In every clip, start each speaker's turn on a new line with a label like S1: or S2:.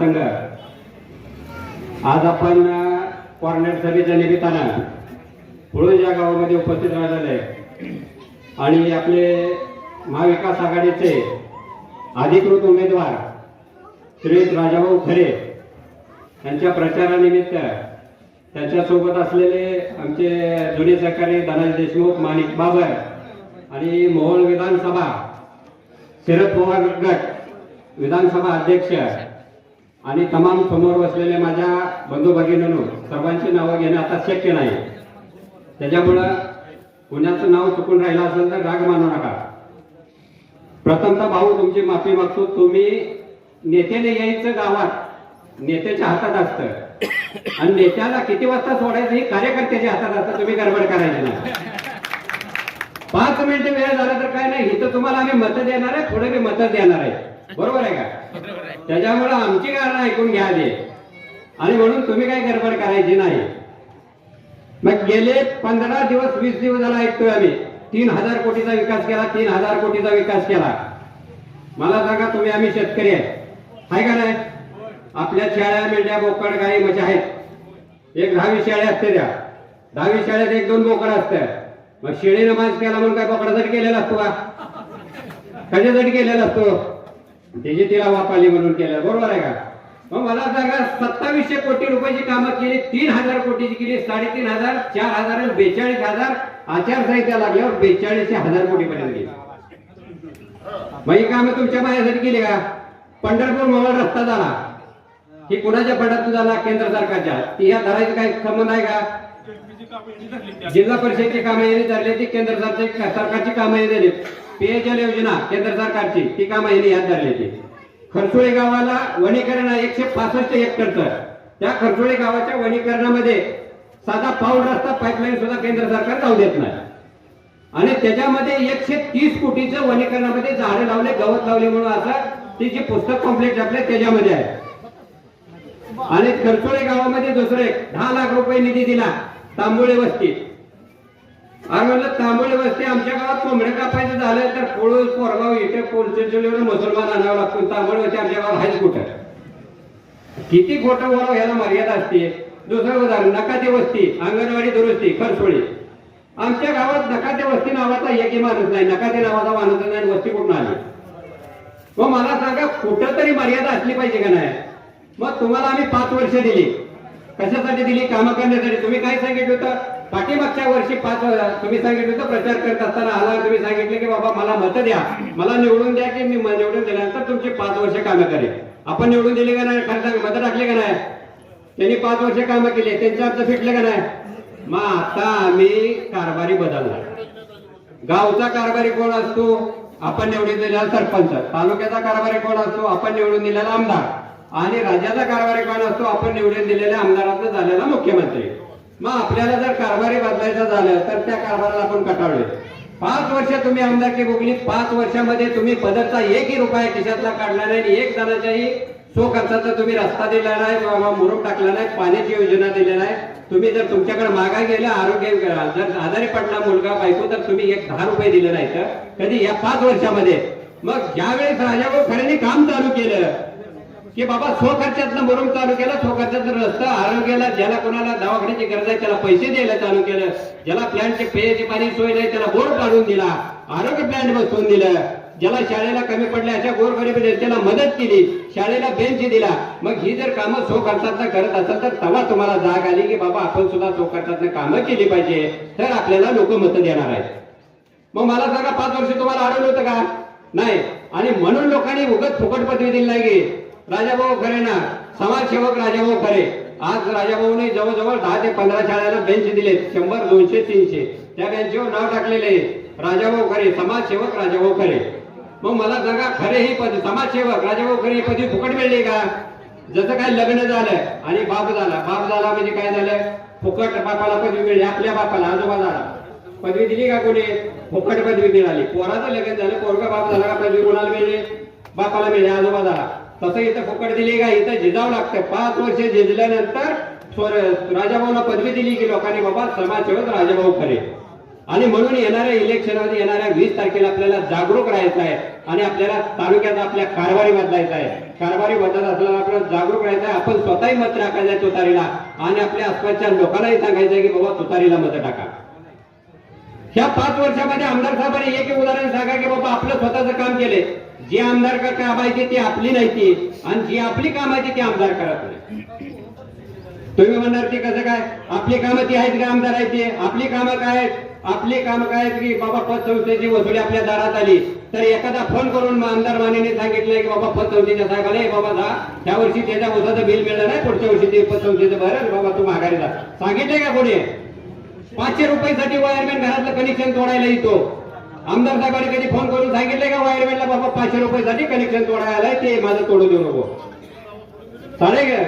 S1: संघ. आज आपण कॉर्नर सभेच्या निमित्तानं पुळूज या गावामध्ये उपस्थित राहिलेले आणि आपले महाविकास आघाडीचे अधिकृत उमेदवार श्री राजाभाऊ खरे यांच्या प्रचारानिमित्त त्यांच्यासोबत असलेले आमचे जुने सहकारी धनाजी देशमुख माणिक बाबर आणि मोहोळ विधानसभा शरद पवार गट विधानसभा अध्यक्ष आणि तमाम समोर बसलेले माझ्या बंधू भगिनीनो सर्वांची नावं घेणं आता शक्य नाही. त्याच्यामुळं कुणाचं नाव चुकून राहिलं असेल तर राग मानू नका. प्रथमतः भाऊ तुमची माफी मागतो. तुम्ही नेत्याने यायचं गावात नेत्याच्या हातात असतं. आणि नेत्याला किती वाजता सोडायचं हे कार्यकर्त्याच्या हातात असतं. तुम्ही गडबड करायची नाही पाच मिनिटं वेळ झाला तर काय नाही. इथं तुम्हाला आम्ही मतं देणार आहे थोडं मी मतं देणार आहे. बरोबर आहे का? त्याच्यामुळे आमची कारण ऐकून घ्या आधी. आणि म्हणून तुम्ही काय गडबड करायची नाही. मग गेले पंधरा दिवस वीस दिवस झाला ऐकतोय आम्ही. तीन हजार कोटीचा विकास केला तीन हजार कोटीचा विकास केला. मला सांगा तुम्ही आम्ही शेतकरी आहे. हाय का नाही? आपल्या शेळ्या मेंढ्या बोकड गाई म्हणजे आहेत. एक दहावी शेळ्या असते त्या. दहावी शेळ्यात एक दोन बोकड असतात मग शेळी नमाज केला म्हणून काय बोकडासाठी केलेला असतो का? कशासाठी केलेला असतो? त्याची तिला वापाली म्हणून केलं. बरोबर आहे का? मग मला सांगा सत्तावीसशे कोटी रुपयाची कामं केली तीन हजार कोटीची केली साडेतीन हजार चार हजार आणि बेचाळीस हजार आचारसंहिता लागल्यावर बेचाळीसशे हजार कोटी पर्यंत गेली. मग ही कामं तुमच्या माझ्यासाठी केली का? पंढरपूर मोबाईल रस्ता झाला. ही कुणाच्या फंडातून झाला केंद्र सरकारच्या. ती या धरायचं काही संबंध आहे का? जिल्हा परिषदेची कामं यांनी धरली ती केंद्र सरकारची सरकारची कामं यांनी धरली. पेयजल योजना केंद्र सरकारची ती कामं यांनी यात धरली ती. खरसुळे गावाला वनीकरण एकशे पासष्ट हेक्टरचं. त्या खरसुळे गावाच्या वनीकरणामध्ये साधा पाऊल रस्ता पाईपलाईन सुद्धा केंद्र सरकार जाऊ देत नाही. आणि त्याच्यामध्ये एकशे तीस कोटीचं वनीकरणामध्ये झाडं लावले गवत लावले म्हणून असं ती जी पुस्तक कॉम्प्लेक्स आपले त्याच्यामध्ये आहे आणि खरचोळे गावामध्ये दुसरे दहा लाख रुपये निधी दिला. तांबोळे वस्ती. आणि म्हणलं तांबोळे वस्ती आमच्या गावात कोंबड्या कापायचं झालं तर पोळूस पोरगाव इथे पोलचेवर मुसलमान आणावं लागतो. तांबोळे वस्ती आमच्या गावात आहेच कुठं? किती खोटं बोलावं ह्याला मर्यादा असते. दुसरं उदाहरण नकाते वस्ती अंगणवाडी दुरुस्ती खरसोळी आमच्या गावात नकाते वस्ती नावाचा एकही माणूस नाही. नकाते नावाचा माणूस नाही वस्ती कुठून आली? मग मला सांगा कुठं तरी मर्यादा असली पाहिजे का नाही? मग तुम्हाला आम्ही पाच वर्ष दिली. कशासाठी दिली? कामं करण्यासाठी तुम्ही काय सांगितलं होतं? पाठीमागच्या वर्षी पाच तुम्ही सांगितलं होतं प्रचार करत असताना आला तुम्ही सांगितलं की बाबा मला मतं द्या. मला निवडून द्या की मी निवडून दिल्यानंतर तुमची पाच वर्ष कामं करेल आपण निवडून दिली का नाही? खरं सांग मतं टाकली का नाही? त्यांनी पाच वर्ष कामं केली. त्यांच्या अर्थ फिटले का नाही? मग आता आम्ही कारभारी बदलला गावचा कारभारी कोण असतो? आपण निवडून दिलेला सरपंच. तालुक्याचा कारभारी कोण असतो? आपण निवडून दिलेला आमदार. आणि राज्याचा कारभारी कोण असतो आपण निवडून दिलेल्या आमदारातनं झालेला मुख्यमंत्री. मग आपल्याला जर कारभारी बदलायचा झालं तर त्या कारभाराला आपण कटाळले पाच वर्ष तुम्ही आमदारकी भोगली पाच वर्षामध्ये तुम्ही पदरचा एकही रुपया खिशातला काढला नाही आणि एक जणाच्याही सो खर्चाचा तुम्ही रस्ता दिला नाही किंवा मुरुम टाकला नाही पाण्याची योजना दिली नाही. तुम्ही जर तुमच्याकडे मागा गेले आरोग्य जर आजारी पडला मुलगा बायको तर तुम्ही एक दहा रुपये दिले नाही तर. कधी या पाच वर्षामध्ये. मग ज्यावेळेस राजाभाऊ खऱ्यांनी काम चालू केलं की बाबा स्वखर्चातनं मुरुम चालू केला स्वखर्चातनं रस्ता आरोग्याला ज्याला कोणाला दवाखान्याची गरज आहे त्याला पैसे द्यायला चालू केलं ज्याला प्लॅनचे पेयची पाणी सोय नाही त्याला बोर्ड काढून दिला आरोग्य प्लॅन बसवून दिलं ज्याला शाळेला कमी पडल्या अशा गोरगरीब त्याला मदत केली शाळेला बेंच दिला. मग ही जर कामं स्वखर्चातनं करत असेल तर तेव्हा तुम्हाला जाग आली की बाबा आपण सुद्धा स्वखर्चातनं कामं केली पाहिजे तर आपल्याला लोक मतं देणार आहेत. मग मला सांगा पाच वर्ष तुम्हाला अडवलं होतं का? नाही. आणि म्हणून लोकांनी उगत फुकट पदवी दिली नाही राजाभाऊ खरे ना समाजसेवक राजाभाऊ खरे. आज राजाभाऊने जवळजवळ दहा ते पंधरा शाळेला बेंच दिले शंभर दोनशे तीनशे. त्या बेंचवर नाव टाकलेले राजाभाऊ खरे समाजसेवक राजाभाऊ खरे. मग मला सांगा खरे ही पद समाजसेवक राजाभाऊ खरे ही पदवी फुकट मिळली का? जसं काय लग्न झालं आणि बाप झाला. बाप झाला म्हणजे काय झालं? फुकट बापाला पदवी मिळली आपल्या बापाला आजोबा झाला. पदवी दिली का कोणी? फुकट पदवी मिळाली. पोराचं लग्न झालं पोरगा बाप झाला का पदवी कोणाला मिळली? बापाला मिळली आजोबा झाला. तसं इथं फुकट दिली का? इथं झिजावं लागतं पाच वर्ष झिजल्यानंतर स्वर राजाभाऊला पदवी दिली की लोकांनी बाबा समाजसेवक राजाभाऊ खरे. आणि म्हणून येणाऱ्या इलेक्शनमध्ये येणाऱ्या वीस तारखेला आपल्याला जागरूक राहायचं आहे आणि आपल्याला तालुक्यात आपल्या कारभारी बदलायचा आहे. कारभारी बदलत असल्याला आपल्याला जागरूक राहायचं आहे. आपण स्वतःही मत टाकायचं आहे तुतारीला आणि आपल्या आसपासच्या लोकांनाही सांगायचं आहे की बाबा तुतारीला मत टाका. ह्या पाच वर्षामध्ये आमदार साहेबांनी एक उदाहरण सांगा की बाबा आपलं स्वतःचं काम केले. जे आमदार का काम ती आपली नाही ती. आणि जी आपली कामायची ती आमदार करत नाही तुम्ही म्हणणार ते कसं काय? आपली कामं ती आहेत का आमदार आहेत आपली कामं काय आहेत? आपली कामं काय आहेत की बाबा पतसंस्थेची वसुली आपल्या दारात आली. तर एखादा फोन करून आमदार मानेने सांगितलं की बाबा पतसंस्थेच्या साहेबाला बाबा जा. त्या वर्षी त्याच्या उसाचं बिल मिळणार नाही. पुढच्या वर्षी ते पतसंस्थेचं भरेल बाबा तू माघारी जा. सांगितलंय का कोणी? पाचशे रुपयासाठी वायरमॅन घरातलं कनेक्शन तोडायला येतो. आमदार साहेबांनी कधी फोन करून सांगितले का वायरमॅनला बाबा पाचशे रुपयासाठी कनेक्शन तोडायला आलाय ते माझं तोडू देऊ नको. चालेल का?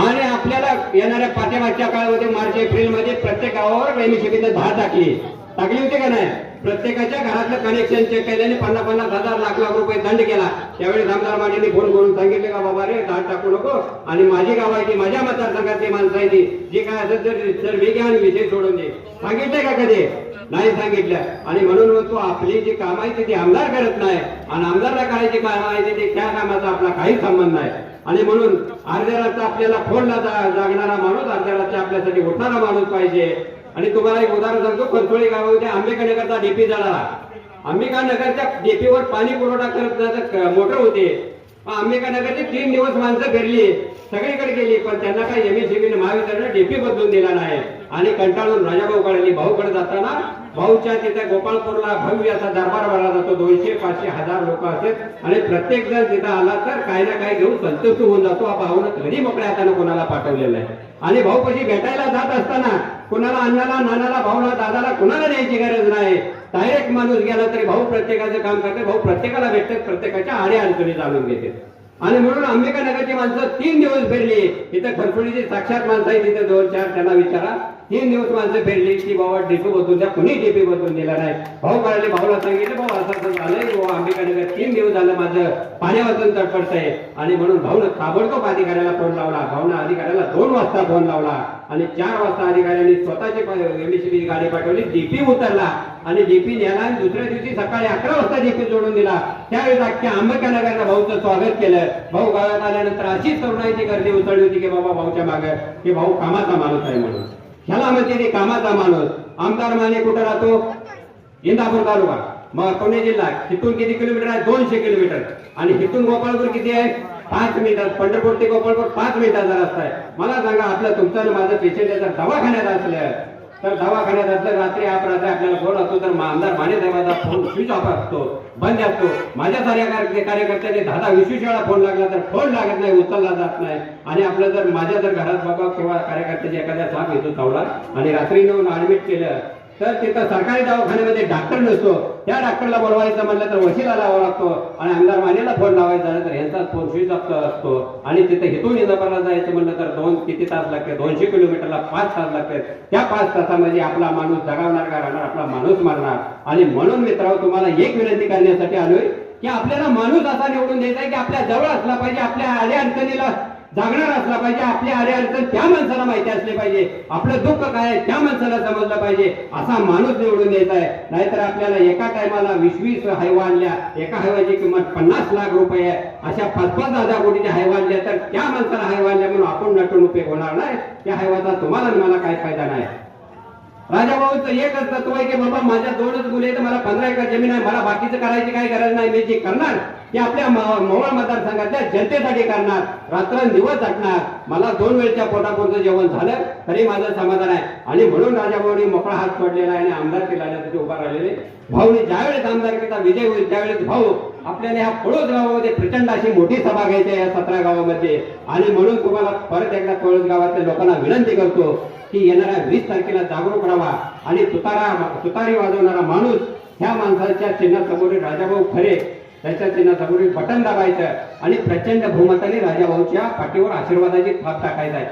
S1: आणि आपल्याला येणाऱ्या पाठ्यमागच्या काळामध्ये मार्च एप्रिलमध्ये प्रत्येक गावावर रेमिशिबीने धार टाकली. टाकली होती का नाही? प्रत्येकाच्या घरातलं कनेक्शन चेक केल्याने पन्नास पन्नास हजार लाख लाख रुपये दंड केला. त्यावेळी आमदार मानेने फोन करून सांगितले का बाबा रे दाट टाकू नको. आणि माझी गाव आहे ती माझ्या मतदारसंघातली माणसं आहे ती. जे काय असेल तर तर वेगळ्या आणि विषय सोडून दे. सांगितलंय का कधी? नाही सांगितलं. आणि म्हणून म्हणतो आपली जी काम आहे ती आमदार करत नाही. आणि आमदारला करायची काम आहे ते त्या कामाचा आपला काही संबंध नाही. आणि म्हणून अर्ध्या आपल्याला फोनला जागणारा माणूस अर्ध्या रात्र आपल्यासाठी उठणारा माणूस पाहिजे. आणि तुम्हाला एक उदाहरण सांगतो खरसोळी गावामध्ये आंबेडकरनगरचा डीपी जळाला आंबेडकरनगरच्या डीपीवर पाणी पुरवठा करत मोटर होते. आंबेडकरनगरचे तीन दिवस माणसं फिरली सगळीकडे गेली पण त्यांना काही एमएससीबीने महावितरण डीपी बदलून दिला नाही. आणि कंटाळून राजाभाऊ कडे भाऊकडे जाताना भाऊच्या तिथे गोपाळपूरला भव्य असा दरबार भरला जातो. दोनशे पाचशे हजार लोक असतात आणि प्रत्येक जण तिथं आला तर काही ना काही घेऊन संतुष्ट होऊन जातो. हा भाऊनं घरी मोकळ्या हाताने कोणाला पाठवलेलं आहे. आणि भाऊ कशी भेटायला जात असताना कुणाला अण्णाला नानाला भाऊला दादाला कुणाला द्यायची गरज नाही? डायरेक्ट माणूस गेला तरी भाऊ प्रत्येकाचं काम करते भाऊ प्रत्येकाला भेटतात प्रत्येकाच्या आडे अडचणी जाणून घेते. आणि म्हणून अंबिका नगरची माणसं तीन दिवस फिरली. इथं खरफुडीची साक्षात माणसं आहे तिथे दोन चार त्यांना विचारा. तीन दिवस माणसं फेडली की बाबा डीपी बदलून द्या. कुणी डेपी बदलून दिला नाही? भाऊ म्हणाले भाऊला सांगितलं भाऊ असं असं झालंय बाबा अंबिका तीन दिवस झालं माझं पाण्यावरतून तडफडत आहे आणि म्हणून भाऊनं ताबडतोब अधिकाऱ्याला फोन लावला. भाऊनं अधिकाऱ्याला दोन वाजता फोन लावला. आणि चार वाजता अधिकाऱ्यांनी स्वतःची एमएससीबी गाडी पाठवली डीपी उतरला. आणि डीपी नेला आणि दुसऱ्या दिवशी सकाळी अकरा वाजता डीपी जोडून दिला. त्यावेळेस अख्ख्या आंबेडकरनगरनं भाऊचं स्वागत केलं. भाऊ गावात आल्यानंतर अशीच तरुणाईची गर्दी उतरली होती की बाबा भाऊच्या मागे. की भाऊ कामाचा माणूस आहे म्हणून. ह्याला म्हणते ते कामाचा माणूस. आमदार माने कुठं राहतो? इंदापूर तालुका. मग पुणे जिल्हा. तिथून किती किलोमीटर आहे? दोनशे किलोमीटर. आणि इथून गोपाळपूर किती आहे? पाच मिनिटात पंढरपूर ते गोपाळपूर पाच मिनिटाचा रस्ता आहे. मला सांगा आपलं तुमचं आणि माझं पेशंट याचा दवाखान्यात असल्या तर दवाखान्यात असलं रात्री अपरात्री आपल्याला फोन असतो तर आमदार माने साहेबांचा फोन स्विच ऑफ असतो बंद असतो. माझ्या साऱ्या कार्य- कार्यकर्त्याने दहा दहा वीस वीस वेळा फोन लागला तर फोन लागत नाही उचलला जात नाही. आणि आपलं जर माझ्या जर घरात बाबा किंवा कार्यकर्त्याची एखाद्या साप येतो चावला आणि रात्री नेऊन ऍडमिट केलं तर तिथं सरकारी दवाखान्यामध्ये डॉक्टर नसतो. त्या डॉक्टरला बोलवायचं म्हणलं तर वशिला लावावा लागतो आणि आमदार मानेला फोन लावायचा तर ह्यांचा फोन स्विच ऑफ असतो. आणि तिथे हिथून इंदापूरला जायचं म्हणलं तर दोन किती तास लागते? दोनशे किलोमीटरला पाच तास लागते. त्या पाच तासामध्ये आपला माणूस जगावणार का राहणार? आपला माणूस मारणार. आणि म्हणून मित्रांनो तुम्हाला एक विनंती करण्यासाठी आलोय की आपल्याला माणूस असा निवडून द्यायचा आहे की आपल्या जवळ असला पाहिजे आपल्या आल्या अडचणीला जागणार असला पाहिजे आपल्या आडे अडचण त्या माणसाला माहिती असले पाहिजे आपलं दुःख काय आहे त्या माणसाला समजलं पाहिजे असा माणूस निवडून द्यायचा आहे. नाहीतर आपल्याला एका टायमाला वीस वीस हैवा आणल्या एका हैवाची किंमत पन्नास लाख रुपये आहे. अशा पाच पाच हजार कोटीच्या हैवा आणल्या तर त्या माणसाला हैवा आणल्या म्हणून आपण नटून उपयोग होणार नाही. त्या हैवाचा तुम्हाला मला काही फायदा नाही. राजाभाऊचं एकच तत्व आहे की बाबा माझ्या दोनच मुले तर मला पंधरा एकर जमीन आहे मला बाकीचं करायची काही गरज नाही मी जे करणार ते आपल्या म- मतदारसंघातल्या जनतेसाठी करणार रात्रंदिवस झटणार मला दोन वेळच्या पोटापुरतं जेवण झालं तरी माझं समाधान आहे. आणि म्हणून राजाभाऊनी मोकळा हात सोडलेला आहे आणि आमदार केला तिथे उभा राहिलेले. भाऊनी ज्यावेळेस आमदारकीचा विजय होईल त्यावेळेस भाऊ आपल्याला ह्या पळोस गावामध्ये प्रचंड अशी मोठी सभा घ्यायची या सतरा गावामध्ये. आणि म्हणून तुम्हाला परत एकदा पळोस गावातल्या लोकांना विनंती करतो की येणाऱ्या वीस तारखेला जागरूक राहा आणि तुतारा तुतारी वाजवणारा माणूस ह्या माणसाच्या चिन्हासमोरील राजाभाऊ खरे त्याच्या चिन्हासमोर बटन दाबायचं आणि प्रचंड बहुमताने राजाभाऊच्या पाठीवर आशीर्वादाची थाप टाकायचा आहे.